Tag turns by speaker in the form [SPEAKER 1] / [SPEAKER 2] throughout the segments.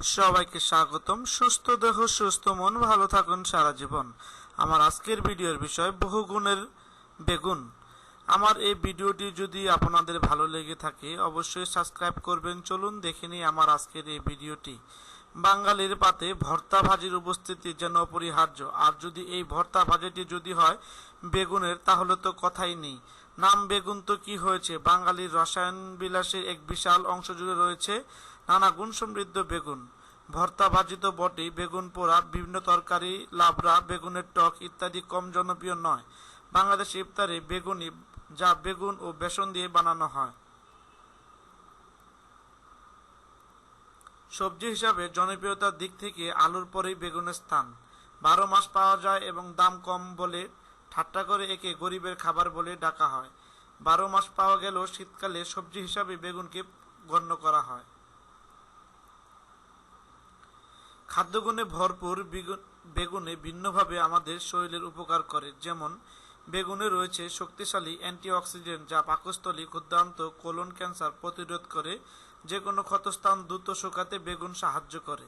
[SPEAKER 1] সবাইকে স্বাগতম। সুস্থ দেহ, সুস্থ মন, ভালো থাকুন সারা জীবন। আমার আজকের ভিডিওর বিষয় বহুগুণের বেগুন। আমার এই ভিডিওটি যদি আপনাদের ভালো লেগে থাকে, অবশ্যই সাবস্ক্রাইব করবেন। চলুন দেখে নিই আমার আজকের এই ভিডিওটি। বাঙালির পাতে ভর্তা ভাজির উপস্থিতি যেন অপরিহার্য। আর যদি এই ভর্তা ভাজিটি যদি হয় বেগুনের, তাহলে তো কথাই নেই। নাম বেগুন তো কি হয়েছে? বাঙালির রসায়ন বিলাসের এক বিশাল অংশ জুড়ে রয়েছে। নানা গুণ সমৃদ্ধ বেগুন, ভর্তা ভাজি তো বটেই বেগুন পোড়া, বিভিন্ন তরকারি, লাবড়া, বেগুনের টক ইত্যাদি কম জনপ্রিয় নয়। বাংলাদেশ ইফতারে বেগুনি যা বেগুন ও বেসন দিয়ে বানানো হয়। সবজি হিসাবে জনপ্রিয়তার দিক থেকে আলুর পরেই বেগুনের স্থান। বারো মাস পাওয়া যায় এবং দাম কম বলে ঠাট্টা করে একে গরিবের খাবার বলে ডাকা হয়। বারো মাস পাওয়া গেলেও শীতকালে সবজি হিসাবে বেগুনকে গণ্য করা হয়। খাদ্যগুণে ভরপুর বিগুন- ভিন্নভাবে আমাদের শরীরের উপকার করে। যেমন, বেগুনে রয়েছে শক্তিশালী অ্যান্টিঅক্সিডেন্ট যা পাকস্থলী, ক্ষুদ্রান্ত কোলন ক্যান্সার প্রতিরোধ করে। যে কোনো ক্ষতস্থান দ্রুত শুকাতে বেগুন সাহায্য করে।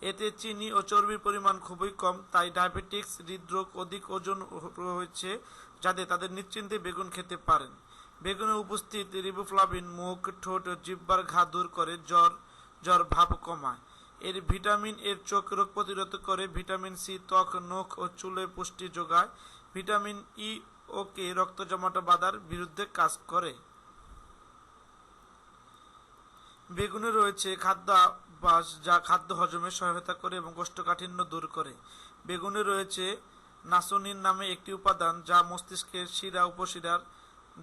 [SPEAKER 1] এতে চিনি ও চর্বির পরিমাণ খুবই কম, তাই ডায়াবেটিক্স হৃদরোগ অধিক ওজন রয়েছে যাতে তাদের নিশ্চিন্তে বেগুন খেতে পারেন। বেগুনে উপস্থিত রিবোফ্লাভিন, মুখ, ঠোঁট ও জিহ্বার ঘা দূর করে জ্বর জ্বর ভাব কমায়। এর ভিটামিন এর চোখ রোগ প্রতিরোধ করে ভিটামিন সি, ত্বক, নখ ও চুলে পুষ্টি যোগায়। ভিটামিন ই ও কে রক্ত জমাট বাঁধার বিরুদ্ধে কাজ করে। বেগুনে রয়েছে খাদ্যাভ্যাস যা খাদ্য হজমে সহায়তা করে এবং কোষ্ঠকাঠিন্য দূর করে। বেগুনে রয়েছে নাসোনিন নামে একটি উপাদান যা মস্তিষ্কের শিরা, উপশিরার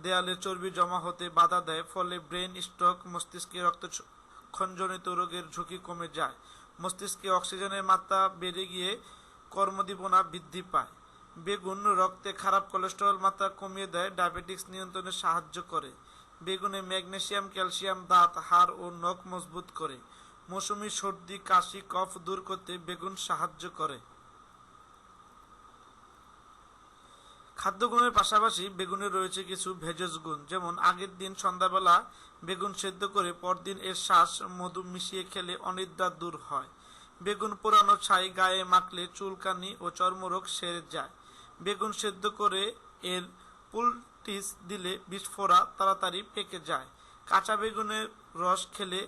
[SPEAKER 1] দেয়ালে চর্বি জমা হতে বাধা দেয়, ফলে ব্রেন, স্ট্রোক, মস্তিষ্কে রক্তক্ষণজনিত রোগের ঝুঁকি কমে যায়। মস্তিষ্কে অক্সিজেনের মাত্রা বেড়ে গিয়ে কর্মদীপনা বৃদ্ধি পায়। বেগুন রক্তে খারাপ কোলেস্টেরল মাত্রা কমিয়ে দেয় ডায়াবেটিক্স নিয়ন্ত্রণে সাহায্য করে। বেগুনে ম্যাগনেশিয়াম ক্যালসিয়াম, দাঁত, হাড় ও নখ মজবুত করে। মৌসুমি সর্দি, কাশি, কফ দূর করতে বেগুন সাহায্য করে। খাদ্যগুণের পাশাপাশি বেগুনে রয়েছে কিছু ভেষজ গুণ, যেমন আগের দিন সন্ধ্যাবেলা বেগুন সেদ্ধ করে পরদিন এর শ্বাস মধু মিশিয়ে খেলে অনিদ্রা দূর হয়। বেগুন পোড়ানো ছাই গায়ে মাখলে চুলকানি ও চর্মরোগ সেরে যায়। বেগুন সেদ্ধ করে এর পুলটিস দিলে বিস্ফোরা তাড়াতাড়ি পেকে যায়। কাঁচা বেগুনের রস খেলে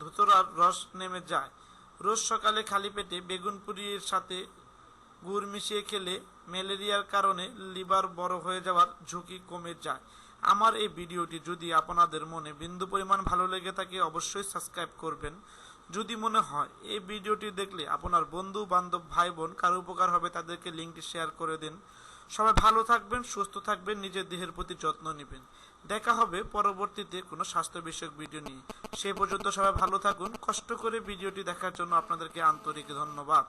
[SPEAKER 1] ধুতরার রস নেমে যায়। রোজ সকালে খালি পেটে বেগুন পুরির সাথে গুড় মিশিয়ে খেলে ম্যালেরিয়ার কারণে লিভার বড় হয়ে যাওয়ার ঝুঁকি কমে যায়। আমার এই ভিডিওটি যদি আপনাদের মনে বিন্দু পরিমাণ ভালো লেগে থাকে, অবশ্যই সাবস্ক্রাইব করবেন। যদি মনে হয় এই ভিডিওটি দেখলে আপনার বন্ধু, বান্ধব ভাই বোন কারও উপকার হবে, তাদেরকে লিঙ্কটি শেয়ার করে দিন। সবাই ভালো থাকবেন, সুস্থ থাকবেন, নিজের দেহের প্রতি যত্ন নেবেন। দেখা হবে পরবর্তীতে কোনো স্বাস্থ্য বিষয়ক ভিডিও নিয়ে। সে পর্যন্ত সবাই ভালো থাকুন। কষ্ট করে ভিডিওটি দেখার জন্য আপনাদেরকে আন্তরিক ধন্যবাদ।